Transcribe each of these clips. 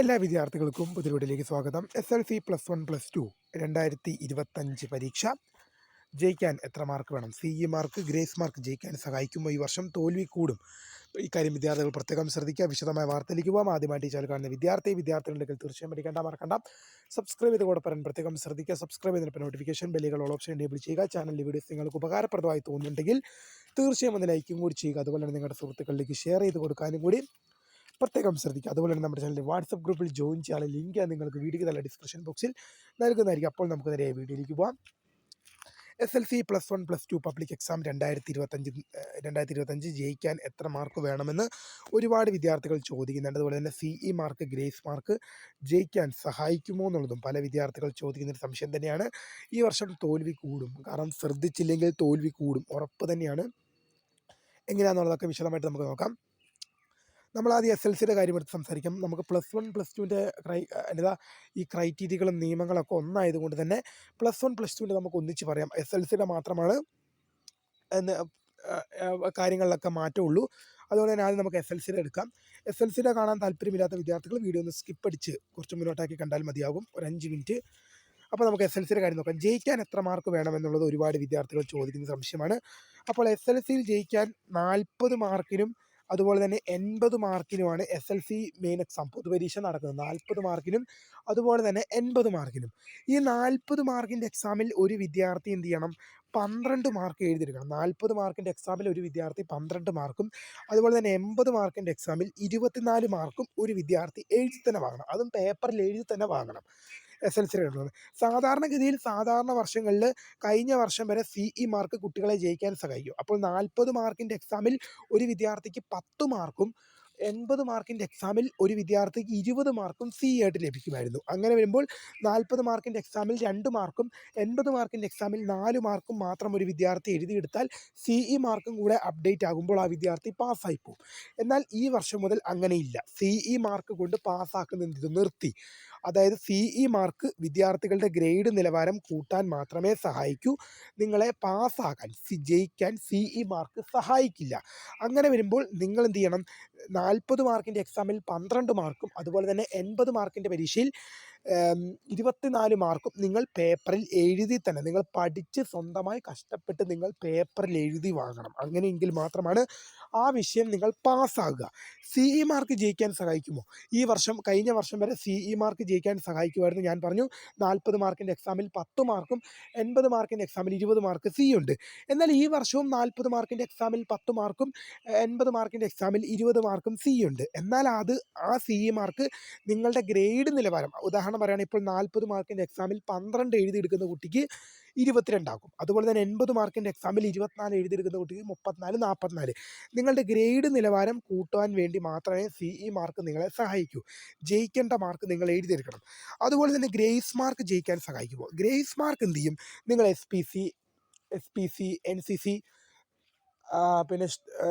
എല്ലാ വിദ്യാർത്ഥികൾക്കും പുതിയ സ്വാഗതം. S L C plus one plus two രണ്ടായിരത്തി ഇരുപത്തഞ്ച് പരീക്ഷ. ജയിക്കാൻ എത്ര മാർക്ക് വേണം? C E mark grace mark ജയിക്കാൻ സഹായിക്കുമ്പോൾ ഈ വർഷം തോൽവി കൂടും. ഇക്കാര്യം വിദ്യാർത്ഥികൾ പ്രത്യേകം ശ്രദ്ധിക്കുക. വിശദമായ വാർത്തയിലേക്ക് പോകാം ആദ്യമായിട്ട് ചാൽ കാണുന്ന വിദ്യാർത്ഥി വിദ്യാർത്ഥികളുടെ തീർച്ചയായും പഠിക്കേണ്ട മറക്കണ്ട സബ്സ്ക്രൈബ് ചെയ്ത് കൂടെ പറയാൻ പ്രത്യേകം ശ്രദ്ധിക്കുക. സബ്സ്ക്രൈബ് ചെയ്തിട്ട് നോട്ടിഫിക്കേഷൻ ബെല്ലുകൾ ഓൾ ഓപ്ഷൻ എനേബിൾ ചെയ്യുക. ചാനലിലെ വീഡിയോസ് നിങ്ങൾക്ക് ഉപകാരപ്രദമായി തോന്നുന്നുണ്ടെങ്കിൽ തീർച്ചയായും ഒന്ന് ലൈക്കും കൂടി ചെയ്യുക. അതുപോലെ തന്നെ നിങ്ങളുടെ സുഹൃത്തുക്കളിലേക്ക് ഷെയർ ചെയ്ത് കൊടുക്കാനും കൂടി പ്രത്യേകം ശ്രദ്ധിക്കുക. അതുപോലെ തന്നെ നമ്മുടെ ചാനലിൽ വാട്സപ്പ് ഗ്രൂപ്പിൽ ജോയിൻ ചെയ്യാനുള്ള ലിങ്ക് നിങ്ങൾക്ക് വീഡിയോ തന്നെ ഡിസ്ക്രിപ്ഷൻ ബോക്സിൽ. നൽകുന്നതായിരിക്കും. അപ്പോൾ നമുക്ക് നേരെ വീഡിയോയിലേക്ക് പോകാം S L C plus one plus two public exam രണ്ടായിരത്തി ഇരുപത്തഞ്ച് രണ്ടായിരത്തി ഇരുപത്തഞ്ച് ജയിക്കാൻ എത്ര മാർക്ക് വേണമെന്ന് ഒരുപാട് വിദ്യാർത്ഥികൾ ചോദിക്കുന്നുണ്ട്. അതുപോലെ തന്നെ C E mark grace mark ജയിക്കാൻ സഹായിക്കുമോ എന്നുള്ളതും പല വിദ്യാർത്ഥികൾ ചോദിക്കുന്ന ഒരു സംശയം തന്നെയാണ്. ഈ വർഷം തോൽവി കൂടും. കാരണം ശ്രദ്ധിച്ചില്ലെങ്കിൽ തോൽവി കൂടും. ഉറപ്പ് തന്നെയാണ്. എങ്ങനെയാണെന്നുള്ളതൊക്കെ വിശദമായിട്ട് നമുക്ക് നോക്കാം. നമ്മൾ ആദ്യം എസ് എൽ സിയുടെ കാര്യം എടുത്ത് സംസാരിക്കാം. നമുക്ക് പ്ലസ് വൺ പ്ലസ് ടുവിന്റെ ക്രൈ എന്താ ഈ ക്രൈറ്റീരിയകളും നിയമങ്ങളൊക്കെ ഒന്നായതുകൊണ്ട് തന്നെ പ്ലസ് വൺ പ്ലസ് ടുവിന്റെ നമുക്ക് ഒന്നിച്ച് പറയാം. എസ് എൽ സിയുടെ മാത്രമാണ് കാര്യങ്ങളിലൊക്കെ മാറ്റമുള്ളൂ. അതുപോലെ തന്നെ ആദ്യം നമുക്ക് എസ് എൽ സിയുടെ എടുക്കാം. എസ് എൽ സിയുടെ കാണാൻ താല്പര്യമില്ലാത്ത വിദ്യാർത്ഥികൾ വീഡിയോ ഒന്ന് സ്കിപ്പ് അടിച്ച് കുറച്ച് മുന്നോട്ടാക്കി കണ്ടാൽ മതിയാകും. ഒരു അഞ്ച് മിനിറ്റ് അപ്പോൾ നമുക്ക് എസ് എൽ സിയുടെ കാര്യം നോക്കാം. ജയിക്കാൻ എത്ര മാർക്ക് വേണമെന്നുള്ളത് ഒരുപാട് വിദ്യാർത്ഥികൾ ചോദിക്കുന്ന സംശയമാണ്. അപ്പോൾ എസ് എൽ സിയിൽ ജയിക്കാൻ നാൽപ്പത് മാർക്കിനും അതുപോലെ തന്നെ എൺപത് മാർക്കിനുമാണ് S L C main exam പൊതുപരീക്ഷ നടക്കുന്നത്. നാൽപ്പത് മാർക്കിനും അതുപോലെ തന്നെ എൺപത് മാർക്കിനും. ഈ നാൽപ്പത് മാർക്കിന്റെ എക്സാമിൽ ഒരു വിദ്യാർത്ഥി എന്ത് ചെയ്യണം? പന്ത്രണ്ട് മാർക്ക് എഴുതിയെടുക്കണം. നാൽപ്പത് മാർക്കിന്റെ എക്സാമിൽ ഒരു വിദ്യാർത്ഥി പന്ത്രണ്ട് മാർക്കും അതുപോലെ തന്നെ എൺപത് മാർക്കിന്റെ എക്സാമിൽ ഇരുപത്തിനാല് മാർക്കും ഒരു വിദ്യാർത്ഥി എഴുതി തന്നെ വാങ്ങണം. അതും പേപ്പറിൽ എഴുതി തന്നെ വാങ്ങണം. എസ് എൽ സി കിട്ടുന്നത് സാധാരണഗതിയിൽ സാധാരണ വർഷങ്ങളിൽ കഴിഞ്ഞ വർഷം വരെ സി ഇ മാർക്ക് കുട്ടികളെ ജയിക്കാൻ സഹായിക്കും. അപ്പോൾ നാൽപ്പത് മാർക്കിന്റെ എക്സാമിൽ ഒരു വിദ്യാർത്ഥിക്ക് പത്ത് മാർക്കും എൺപത് മാർക്കിന്റെ എക്സാമിൽ ഒരു വിദ്യാർത്ഥിക്ക് ഇരുപത് മാർക്കും സി ആയിട്ട് ലഭിക്കുമായിരുന്നു. അങ്ങനെ വരുമ്പോൾ നാൽപ്പത് മാർക്കിന്റെ എക്സാമിൽ രണ്ട് മാർക്കും എൺപത് മാർക്കിന്റെ എക്സാമിൽ നാല് മാർക്കും മാത്രം ഒരു വിദ്യാർത്ഥി എഴുതിയെടുത്താൽ സി ഇ മാർക്കും കൂടെ അപ്ഡേറ്റ് ആകുമ്പോൾ ആ വിദ്യാർത്ഥി പാസ്സായി പോകും. എന്നാൽ ഈ വർഷം മുതൽ അങ്ങനെയില്ല. സി ഇ മാർക്ക് കൊണ്ട് പാസ്സാക്കുന്നത് നിർത്തി. അതായത് സി ഇ മാർക്ക് വിദ്യാർത്ഥികളുടെ ഗ്രേഡ് നിലവാരം കൂട്ടാൻ മാത്രമേ സഹായിക്കൂ. നിങ്ങളെ പാസ്സാക്കാൻ സി ജയിക്കാൻ സി ഇ മാർക്ക് സഹായിക്കില്ല. അങ്ങനെ വരുമ്പോൾ നിങ്ങൾ എന്ത് ചെയ്യണം? നാൽപ്പത് മാർക്കിന്റെ എക്സാമിൽ പന്ത്രണ്ട് മാർക്കും അതുപോലെ തന്നെ എൺപത് മാർക്കിന്റെ പരീക്ഷയിൽ ഇരുപത്തിനാല് മാർക്കും നിങ്ങൾ പേപ്പറിൽ എഴുതി തന്നെ നിങ്ങൾ പഠിച്ച് സ്വന്തമായി കഷ്ടപ്പെട്ട് നിങ്ങൾ പേപ്പറിൽ എഴുതി വാങ്ങണം. അങ്ങനെയെങ്കിൽ മാത്രമാണ് ആ വിഷയം നിങ്ങൾ പാസ്സാകുക. സി ഇ മാർക്ക് ജയിക്കാൻ സഹായിക്കുമോ? ഈ വർഷം കഴിഞ്ഞ വർഷം വരെ സി ഇ മാർക്ക് ജയിക്കാൻ സഹായിക്കുമായിരുന്നു ഞാൻ പറഞ്ഞു. നാൽപ്പത് മാർക്കിന്റെ എക്സാമിൽ പത്ത് മാർക്കും എൺപത് മാർക്കിന്റെ എക്സാമിൽ ഇരുപത് മാർക്ക് സി ഉണ്ട്. എന്നാൽ ഈ വർഷവും നാൽപ്പത് മാർക്കിന്റെ എക്സാമിൽ പത്ത് മാർക്കും എൺപത് മാർക്കിന്റെ എക്സാമിൽ ഇരുപത് മാർക്കും സി ഉണ്ട്. എന്നാൽ അത് ആ സി ഇ മാർക്ക് നിങ്ങളുടെ ഗ്രേഡ് നിലവാരം ഉദാഹരണം പറയുകയാണെങ്കിൽ ഇപ്പോൾ നാൽപ്പത് മാർക്കിന്റെ എക്സാമിൽ പന്ത്രണ്ട് എഴുതിയെടുക്കുന്ന കുട്ടിക്ക് ഇരുപത്തിരണ്ടാക്കും അതുപോലെ തന്നെ എൺപത് മാർക്കിന്റെ എക്സാമിൽ ഇരുപത്തിനാല് എഴുതിയെടുക്കുന്ന കുട്ടിക്ക് മുപ്പത്തിനാല് നാൽപ്പത്തിനാല്. നിങ്ങളുടെ ഗ്രേഡ് നിലവാരം കൂട്ടുവാൻ വേണ്ടി മാത്രമേ സി ഇ മാർക്ക് നിങ്ങളെ സഹായിക്കൂ. ജയിക്കേണ്ട മാർക്ക് നിങ്ങൾ എഴുതിയെടുക്കണം. അതുപോലെ തന്നെ ഗ്രേസ് മാർക്ക് ജയിക്കാൻ സഹായിക്കുമോ? ഗ്രേസ് മാർക്ക് എന്ത് ചെയ്യും? നിങ്ങൾ S P C S P C N C C പിന്നെ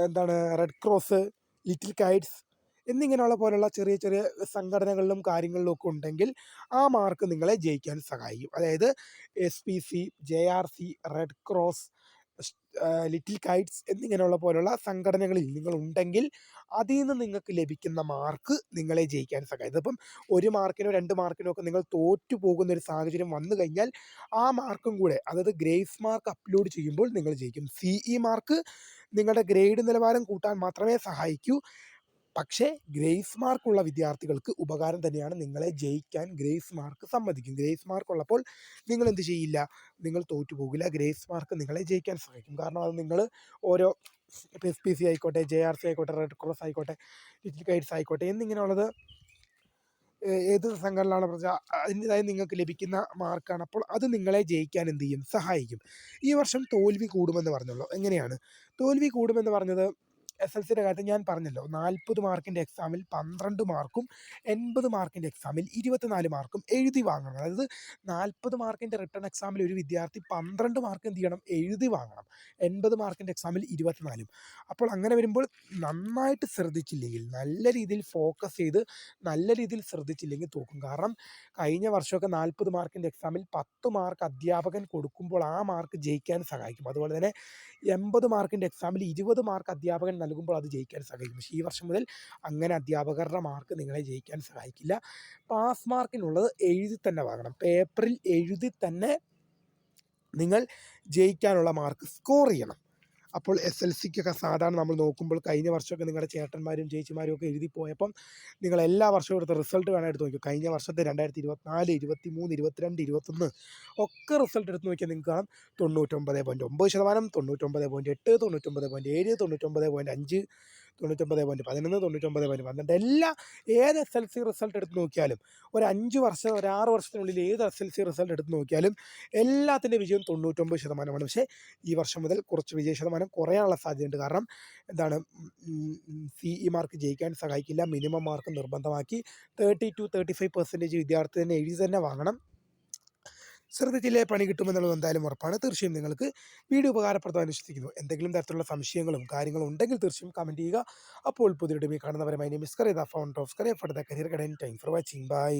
എന്താണ് റെഡ് ക്രോസ് ലിറ്റിൽ കൈറ്റ്സ് എന്നിങ്ങനെയുള്ള പോലുള്ള ചെറിയ ചെറിയ സംഘടനകളിലും കാര്യങ്ങളിലും ഒക്കെ ഉണ്ടെങ്കിൽ ആ മാർക്ക് നിങ്ങളെ ജയിക്കാൻ സഹായിക്കും. അതായത് S P C J R C red cross little kites എന്നിങ്ങനെയുള്ള പോലുള്ള സംഘടനകളിൽ നിങ്ങൾ ഉണ്ടെങ്കിൽ അതിൽ നിന്ന് നിങ്ങൾക്ക് ലഭിക്കുന്ന മാർക്ക് നിങ്ങളെ ജയിക്കാൻ സഹായിക്കും. ഇതിപ്പം ഒരു മാർക്കിനോ രണ്ട് മാർക്കിനോ ഒക്കെ നിങ്ങൾ തോറ്റു പോകുന്ന ഒരു സാഹചര്യം വന്നു കഴിഞ്ഞാൽ ആ മാർക്കും കൂടെ അതായത് ഗ്രേസ് മാർക്ക് അപ്ലോഡ് ചെയ്യുമ്പോൾ നിങ്ങൾ ജയിക്കും. സി ഇ മാർക്ക് നിങ്ങളുടെ ഗ്രേഡ് നിലവാരം കൂട്ടാൻ മാത്രമേ സഹായിക്കൂ. പക്ഷേ ഗ്രേസ് മാർക്കുള്ള വിദ്യാർത്ഥികൾക്ക് ഉപകാരം തന്നെയാണ് നിങ്ങളെ ജയിക്കാൻ ഗ്രേസ് മാർക്ക് സമ്മതിക്കും. ഗ്രേസ് മാർക്ക് ഉള്ളപ്പോൾ നിങ്ങൾ എന്ത് ചെയ്യില്ല? നിങ്ങൾ തോറ്റു പോകില്ല. ഗ്രേസ് മാർക്ക് നിങ്ങളെ ജയിക്കാൻ സഹായിക്കും. കാരണം അത് നിങ്ങൾ ഓരോ എസ് പി സി ആയിക്കോട്ടെ ജെ ആർ സി ആയിക്കോട്ടെ റെഡ് ക്രോസ് ആയിക്കോട്ടെ ഗൈഡ്സ് ആയിക്കോട്ടെ എന്നിങ്ങനെയുള്ളത് ഏത് സംഘടനയാണ് പറഞ്ഞാൽ അതിന്റെതായി നിങ്ങൾക്ക് ലഭിക്കുന്ന മാർക്കാണ്. അപ്പോൾ അത് നിങ്ങളെ ജയിക്കാൻ എന്ത് ചെയ്യും? സഹായിക്കും. ഈ വർഷം തോൽവി കൂടുമെന്ന് പറഞ്ഞുള്ളൂ. എങ്ങനെയാണ്? തോൽവി കൂടുമെന്ന് പറഞ്ഞത് എസ് എൽ സിയുടെ കാര്യത്തിൽ ഞാൻ പറഞ്ഞല്ലോ നാൽപ്പത് മാർക്കിന്റെ എക്സാമിൽ പന്ത്രണ്ട് മാർക്കും എൺപത് മാർക്കിന്റെ എക്സാമിൽ ഇരുപത്തിനാല് മാർക്കും എഴുതി വാങ്ങണം. അതായത് നാൽപ്പത് മാർക്കിന്റെ റിട്ടേൺ എക്സാമിൽ ഒരു വിദ്യാർത്ഥി പന്ത്രണ്ട് മാർക്ക് എന്ത് ചെയ്യണം? എഴുതി വാങ്ങണം. എൺപത് മാർക്കിന്റെ എക്സാമിൽ ഇരുപത്തിനാലും. അപ്പോൾ അങ്ങനെ വരുമ്പോൾ നന്നായിട്ട് ശ്രദ്ധിച്ചില്ലെങ്കിൽ നല്ല രീതിയിൽ ഫോക്കസ് ചെയ്ത് നല്ല രീതിയിൽ ശ്രദ്ധിച്ചില്ലെങ്കിൽ തോക്കും. കാരണം കഴിഞ്ഞ വർഷമൊക്കെ നാൽപ്പത് മാർക്കിന്റെ എക്സാമിൽ പത്ത് മാർക്ക് അധ്യാപകൻ കൊടുക്കുമ്പോൾ ആ മാർക്ക് ജയിക്കാൻ സഹായിക്കും. അതുപോലെ തന്നെ എൺപത് മാർക്കിന്റെ എക്സാമിൽ ഇരുപത് മാർക്ക് അധ്യാപകൻ നൽകുമ്പോൾ അത് ജയിക്കാൻ സഹായിക്കും. പക്ഷേ ഈ വർഷം മുതൽ അങ്ങനെ അധ്യാപകരുടെ മാർക്ക് നിങ്ങളെ ജയിക്കാൻ സഹായിക്കില്ല. പാസ് മാർക്കിനുള്ളത് എഴുതി തന്നെ വാങ്ങണം. പേപ്പറിൽ എഴുതി തന്നെ നിങ്ങൾ ജയിക്കാനുള്ള മാർക്ക് സ്കോർ ചെയ്യണം. അപ്പോൾ എസ് എൽ സിക്കൊക്കെ സാധാരണ നമ്മൾ നോക്കുമ്പോൾ കഴിഞ്ഞ വർഷമൊക്കെ നിങ്ങളുടെ ചേട്ടന്മാരും ചേച്ചിമാരും ഒക്കെ എഴുതി പോയപ്പം നിങ്ങൾ എല്ലാ വർഷവും എടുത്ത റിസൾട്ട് വേണം എടുത്ത് നോക്കിയോ കഴിഞ്ഞ വർഷത്തെ രണ്ടായിരത്തി ഇരുപത്തിനാല് ഇരുപത്തി മൂന്ന് ഇരുപത്തിരണ്ട് ഇരുപത്തൊന്ന് ഒക്കെ റിസൾട്ട് എടുത്ത് നോക്കിയാൽ നിങ്ങൾക്ക് കാണാം. തൊണ്ണൂറ്റൊമ്പത് പോയിന്റ് ഒമ്പത് ശതമാനം തൊണ്ണൂറ്റൊമ്പത് പോയിന്റ് എട്ട് തൊണ്ണൂറ്റൊമ്പത് പോയിന്റ് ഏഴ് തൊണ്ണൂറ്റൊമ്പത് പോയിന്റ് അഞ്ച് തൊണ്ണൂറ്റൊമ്പത് പോയിന്റ് പതിനൊന്ന് തൊണ്ണൂറ്റൊമ്പത് പോയിന്റ് പന്ത്രണ്ട് എല്ലാ ഏത് എസ് എൽ സി റിസൾട്ട് എടുത്ത് നോക്കിയാലും ഒരു അഞ്ച് വർഷം ഒരു ആറ് വർഷത്തിനുള്ളിൽ ഏത് എസ് എൽ സി റിസൾട്ട് എടുത്ത് നോക്കിയാലും എല്ലാത്തിന്റെ വിജയം തൊണ്ണൂറ്റൊമ്പത് ശതമാനമാണ്. പക്ഷേ ഈ വർഷം മുതൽ കുറച്ച് വിജയ ശതമാനം കുറയാനുള്ള സാധ്യതയുണ്ട്. കാരണം എന്താണ് സി ഇ മാർക്ക് ജയിക്കാൻ സഹായിക്കില്ല. മിനിമം മാർക്ക് നിർബന്ധമാക്കി. Thirty to thirty five percentage വിദ്യാർത്ഥി തന്നെ എഴുതി തന്നെ വാങ്ങണം. ശ്രദ്ധിച്ചില്ലേ പണി കിട്ടുമെന്നുള്ളത് എന്തായാലും ഉറപ്പാണ്. തീർച്ചയായും നിങ്ങൾക്ക് വീഡിയോ ഉപകാരപ്രദമായി വിശ്വസിക്കുന്നു എന്തെങ്കിലും തരത്തിലുള്ള സംശയങ്ങളും കാര്യങ്ങളും ഉണ്ടെങ്കിൽ തീർച്ചയായും കമന്റ് ചെയ്യുക. അപ്പോൾ പുതിയ കാണുന്നവരെ my name is Kariya the of Kariya for the career guidance time for watching bye